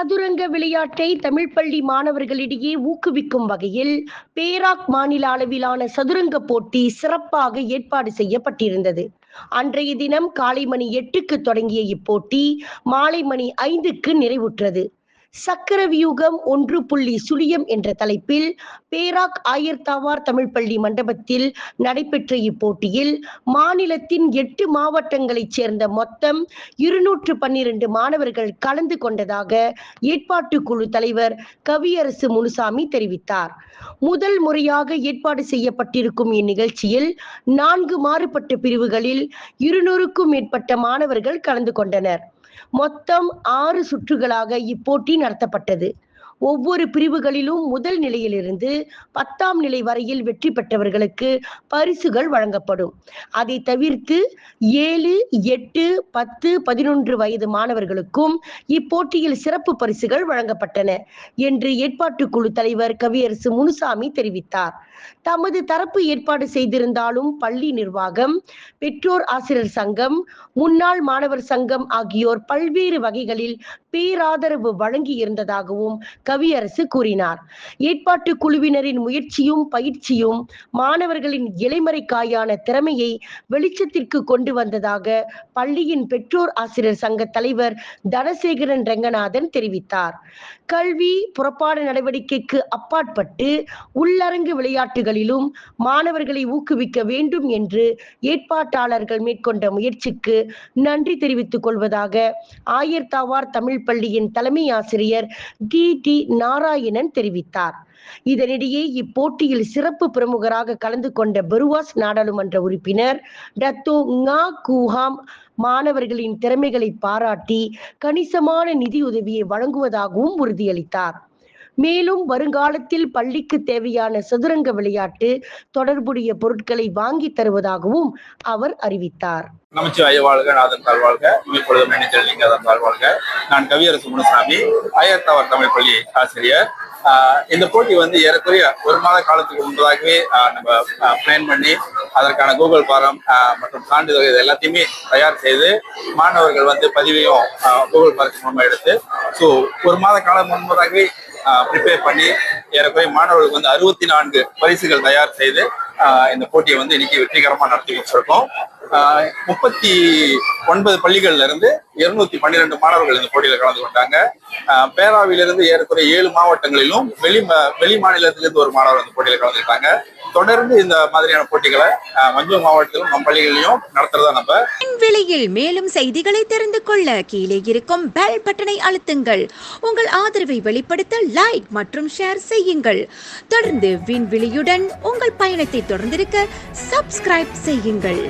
சதுரங்க விளையாட்டை தமிழ் பள்ளி மாணவர்களிடையே ஊக்குவிக்கும் வகையில் பேராக் மாநில அளவிலான சதுரங்க போட்டி சிறப்பாக ஏற்பாடு செய்யப்பட்டிருந்தது. அன்றைய தினம் காலை மணி எட்டுக்கு தொடங்கிய இப்போட்டி மாலை மணி ஐந்துக்கு நிறைவுற்றது. சக்கரவியூகம் ஒன்று புள்ளி சுழியம் என்ற தலைப்பில் பேராக் ஆயர்தாவார் தமிழ் பள்ளி மண்டபத்தில் நடைபெற்ற இப்போட்டியில் மாநிலத்தின் எட்டு மாவட்டங்களைச் சேர்ந்த மொத்தம் இருநூற்று பன்னிரண்டு மாணவர்கள் கலந்து கொண்டதாக ஏற்பாட்டு குழு தலைவர் கவியரசு முனுசாமி தெரிவித்தார். முதல் முறையாக ஏற்பாடு செய்யப்பட்டிருக்கும் இந்நிகழ்ச்சியில் நான்கு மாறுபட்ட பிரிவுகளில் இருநூறுக்கும் மேற்பட்ட மாணவர்கள் கலந்து கொண்டனர். மொத்தம் ஆறு சுற்றுகளாக இப்போட்டி நடத்தப்பட்டது. ஒவ்வொரு பிரிவுகளிலும் முதல் நிலையிலிருந்து பத்தாம் நிலை வரையில் வெற்றி பெற்றவர்களுக்கு பரிசுகள் வழங்கப்படும். அதை தவிர்த்து ஏழு எட்டு பத்து பதினொன்று வயது மாணவர்களுக்கும் இப்போட்டியில் சிறப்பு பரிசுகள் வழங்கப்பட்டன என்று ஏற்பாட்டு குழு தலைவர் கவியரசு முனுசாமி தெரிவித்தார். தமது தரப்பு ஏற்பாடு செய்திருந்தாலும் பள்ளி நிர்வாகம் பெற்றோர் ஆசிரியர் சங்கம் முன்னாள் மாணவர் சங்கம் ஆகியோர் பல்வேறு வகைகளில் பேராதரவு வழங்கி இருந்ததாகவும் கவியரசு கூறினார். ஏற்பாட்டு குழுவினரின் முயற்சியும் பயிற்சியும் மாணவர்களின் இலைமறைக்காயான திறமையை வெளிச்சத்திற்கு கொண்டு வந்ததாக பள்ளியின் பெற்றோர் ஆசிரியர் சங்க தலைவர் தனசேகரன் ரங்கநாதன் தெரிவித்தார். கல்வி புறப்பாடு நடவடிக்கைக்கு அப்பாற்பட்டு உள்ளரங்கு விளையாட்டுகளிலும் மாணவர்களை ஊக்குவிக்க வேண்டும் என்று ஏற்பாட்டாளர்கள் மேற்கொண்ட முயற்சிக்கு நன்றி தெரிவித்துக் கொள்வதாக ஆயர்தாவார் தமிழ் பள்ளியின் தலைமை ஆசிரியர் டி. டி. நாராயணன் தெரிவித்தார். இதனிடையே இப்போட்டியில் சிறப்பு பிரமுகராக கலந்து கொண்ட பெருவாஸ் நாடாளுமன்ற உறுப்பினர் டத்தோ ngா கூஹாம் மாணவர்களின் திறமைகளை பாராட்டி கணிசமான நிதியுதவியை வழங்குவதாகவும் உறுதியளித்தார். மேலும் வருங்காலத்தில் பள்ளிக்கு தேவையான சதுரங்க விளையாட்டு தொடர்புடைய பொருட்களை வாங்கி தருவதாகவும் அவர் அறிவித்தார். நமச்சிவாய வாழ்க நாதன் தாழ்வாழ்க இப்பொழுது மேனேஜர் லிங்கதன் தாழ்வாழ்க நான் கவியரசு முனுசாமி ஆயர்த்தவர் தமிழ் பள்ளி ஆசிரியர். ஆஹ் இந்த போட்டி வந்து ஏறக்குறைய ஒரு மாத காலத்துக்கு முன்பதாகவே ஆஹ் நம்ம பிளான் பண்ணி அதற்கான கூகுள் ஃபாரம் மற்றும் சான்றிதழ் இது எல்லாத்தையுமே தயார் செய்து மாணவர்கள் வந்து பதிவையும் ஆஹ் கூகுள் ஃபாரத்தின் மூலமாக எடுத்து ஸோ ஒரு மாத காலம் முன்பதாகவே ப்ரிப்பேர் பண்ணி ஏறக்குறைய மாணவர்களுக்கு வந்து அறுபத்தி நான்கு பரிசுகள் தயார் செய்து ஆஹ் இந்த போட்டியை வந்து இன்னைக்கு வெற்றிகரமாக நடத்தி வச்சிருக்கோம் ஆஹ் முப்பத்தி ஒன்பது பள்ளிகள்ல இருந்து இருநூத்தி பன்னிரெண்டு மாணவர்கள் இந்த போட்டியில கலந்து கொண்டாங்க. பேராவிலிருந்து ஏறக்குறைய ஏழு மாவட்டங்களிலும் வெளி வெளி மாநிலத்திலிருந்து ஒரு மாணவர் இந்த போட்டியில கலந்துருக்காங்க. தொடர்ந்து இந்த மாதிரியான போட்டிகளை மஞ்சள் மாவட்டத்திலும் நம் பள்ளிகளிலும் நடத்துறதா நம்ம. விலையில் மேலும் செய்திகளை தெரிந்து கொள்ள கீழே இருக்கும் பெல் பட்டனை அழுத்துங்கள். உங்கள் ஆதரவை வெளிப்படுத்த லைக் மற்றும் ஷேர் செய்யுங்கள். தொடர்ந்து விண்வெளியுடன் உங்கள் பயணத்தை தொடர்ந்திருக்க சப்ஸ்கிரைப் செய்யுங்கள்.